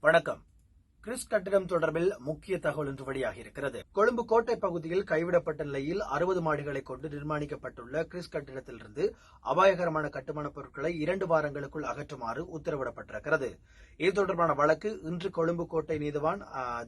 வணக்கம். கிறிஸ் கட்டிடம் தொடர்பில் முக்கிய தகவல் ஒன்று வெளியாகி இருக்கிறது கொழும்பு கோட்டை பகுதியில் கைவிடப்பட்ட நிலையில் அறுபது மாடிகளை கொண்டு நிர்மாணிக்கப்பட்டுள்ள கிறிஸ் கட்டிடத்திலிருந்து அபாயகரமான கட்டுமானப் பொருட்களை இரண்டு வாரங்களுக்குள் அகற்றுமாறு உத்தரவிடப்பட்டிருக்கிறது. இது தொடர்பான வழக்கு இன்று கொழும்பு கோட்டை நீதிவான்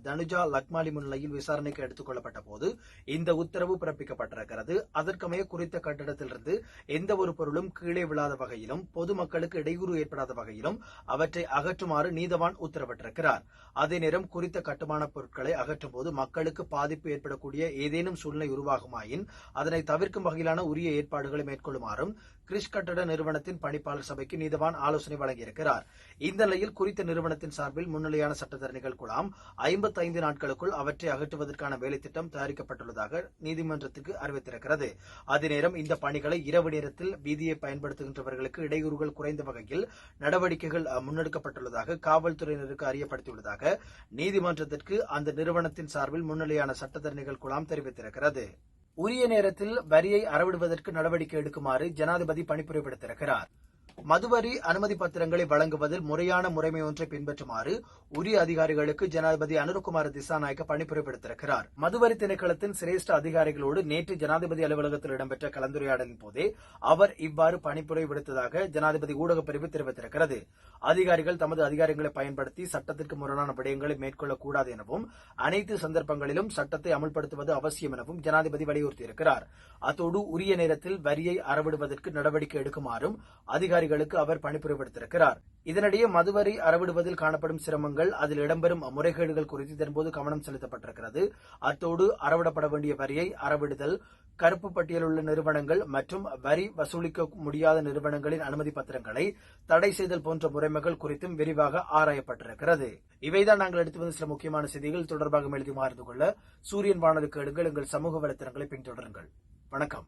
தனுஜா லக்மாலி முன்னிலையில் விசாரணைக்கு எடுத்துக் கொள்ளப்பட்ட போது இந்த உத்தரவு பிறப்பிக்கப்பட்டிருக்கிறது. அதற்கமைய குறித்த கட்டிடத்திலிருந்து எந்த ஒரு பொருளும் கீழே விழாத வகையிலும் பொதுமக்களுக்கு இடையூறு ஏற்படாத வகையிலும் அவற்றை அகற்றுமாறு நீதவான் உத்தரவிட்டிருக்கிறார். அதே நேரம் குறித்த கட்டுமானப் பொருட்களை அகற்றும் போது மக்களுக்கு பாதிப்பு ஏற்படக்கூடிய ஏதேனும் சூழ்நிலை உருவாகுமாயின் அதனை தவிர்க்கும் வகையிலான உரிய ஏற்பாடுகளை மேற்கொள்ளுமாறும் கிரிஷ் கட்டட நிறுவனத்தின் பணிப்பாளர் சபைக்கு நீதவான் ஆலோசனை வழங்கியிருக்கிறார். இந்த நிலையில் குறித்த நிறுவனத்தின் சார்பில் முன்னிலையான சட்டத்தரணிகள் குழாம் ஐம்பத்தைந்து நாட்களுக்குள் அவற்றை அகற்றுவதற்கான வேலைத்திட்டம் தயாரிக்கப்பட்டுள்ளதாக நீதிமன்றத்துக்கு அறிவித்திருக்கிறது. அதே நேரம் இந்த பணிகளை இரவு நேரத்தில் வீதியை பயன்படுத்துகின்றவர்களுக்கு இடையூறுகள் குறைந்த வகையில் நடவடிக்கைகள் முன்னெடுக்கப்பட்டுள்ளதாக காவல்துறையினருக்கு அறியப்படுத்தியுள்ளதாக நீதிமன்றத்திற்கு அந்த நிறுவனத்தின் சார்பில் முன்னிலையான சட்டத்தரணிகள் குழாம் தெரிவித்திருக்கிறது. உரிய நேரத்தில் வரியை அறவிடுவதற்கு நடவடிக்கை எடுக்குமாறு ஜனாதிபதி பணிப்புரை விடுத்திருக்கிறார் மதுவரி அனுமதி பத்திரங்களை வழங்குவதில் முறையான முறைமை ஒன்றை பின்பற்றுமாறு உரிய அதிகாரிகளுக்கு ஜனாதிபதி அனுரகுமார திசாநாயக்க பணிப்புரை விடுத்திருக்கிறார் மதுவரி திணைக்களத்தின் சிரேஷ்ட அதிகாரிகளோடு நேற்று ஜனாதிபதி அலுவலகத்தில் இடம்பெற்ற கலந்துரையாடலின் போதே அவர் இவ்வாறு பணிப்புரை விடுத்ததாக ஜனாதிபதி ஊடகப் பிரிவு தெரிவித்திருக்கிறது. அதிகாரிகள் தமது அதிகாரங்களை பயன்படுத்தி சட்டத்திற்கு முரணான விடயங்களை மேற்கொள்ளக்கூடாது எனவும் அனைத்து சந்தர்ப்பங்களிலும் சட்டத்தை அமல்படுத்துவது அவசியம் எனவும் ஜனாதிபதி வலியுறுத்தியிருக்கிறார். அத்தோடு உரிய நேரத்தில் வரியை அறவிடுவதற்கு நடவடிக்கை எடுக்குமாறும் அதிகாரி அதிகாரிகளுக்கு அவர் பணிபுரிவிடுத்திருக்கிறார். இதனிடையே மதுவரி அறவிடுவதில் காணப்படும் சிரமங்கள் அதில் இடம்பெறும் முறைகேடுகள் குறித்து இதன்போது கவனம் செலுத்தப்பட்டிருக்கிறது. அத்தோடு அறவிடப்பட வேண்டிய வரியை அறவிடுதல் கருப்பு பட்டியலுள்ள நிறுவனங்கள் மற்றும் வரி வசூலிக்க முடியாத நிறுவனங்களின் அனுமதி பத்திரங்களை தடை செய்தல் போன்ற முறைமைகள் குறித்தும் விரிவாக ஆராயப்பட்டிருக்கிறது. இவைதான் நாங்கள் எடுத்து வந்த சில முக்கியமான செய்திகள். தொடர்பாக எழுதி மாறிந்து கொள்ள சூரியன் வானொலி கேடுங்கள் எங்கள் சமூக வலைத்தளங்களை பின்தொடருங்கள். வணக்கம்.